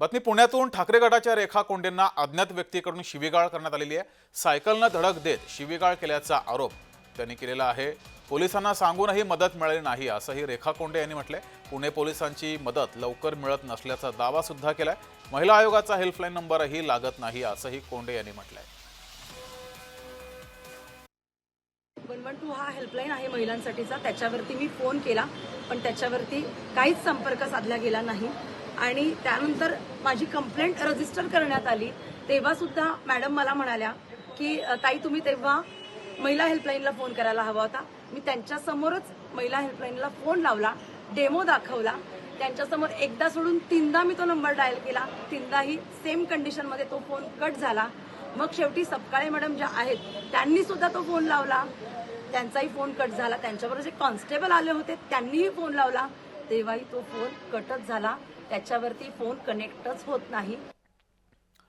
बातमी पुण्यातून ठाकरे गटाच्या रेखा कोंडेंना अज्ञात व्यक्तीकडून शिवीगाळ करण्यात आलेली आहे. सायकलनं धडक देत शिवीगाळ केल्याचा आरोप त्यांनी केलेला आहे. पोलिसांना सांगूनही मदत मिळाली नाही असंही रेखा कोंडे यांनी म्हटलंय. पुणे पोलिसांची मदत लवकर मिळत नसल्याचा दावा सुद्धा केलाय. महिला आयोगाचा हेल्पलाईन नंबरही लागत नाही असंही कोंडे यांनी म्हटलंय. वन वन टू हा हेल्पलाईन आहे महिलांसाठीचा. त्याच्यावरती मी फोन केला पण त्याच्यावरती काहीच संपर्क साधला गेला नाही. आणि त्यानंतर माझी कंप्लेंट रजिस्टर करण्यात आली. तेव्हा सुद्धा मॅडम मला म्हणाल्या की ताई तुम्ही तेव्हा महिला हेल्पलाईनला फोन करायला हवा होता. मी त्यांच्यासमोरच महिला हेल्पलाईनला फोन लावला डेमो दाखवला. त्यांच्यासमोर एकदा सोडून तीनदा मी तो नंबर डायल केला. तीनदाही सेम कंडिशनमध्ये तो फोन कट झाला. मग शेवटी सपकाळे मॅडम ज्या आहेत त्यांनी सुद्धा तो फोन लावला. त्यांचाही फोन कट झाला. त्यांच्याबरोबर जे कॉन्स्टेबल आले होते त्यांनीही फोन लावला. तेव्हाही तो फोन कटच झाला. त्याच्यावरती फोन कनेक्टच होत नाही.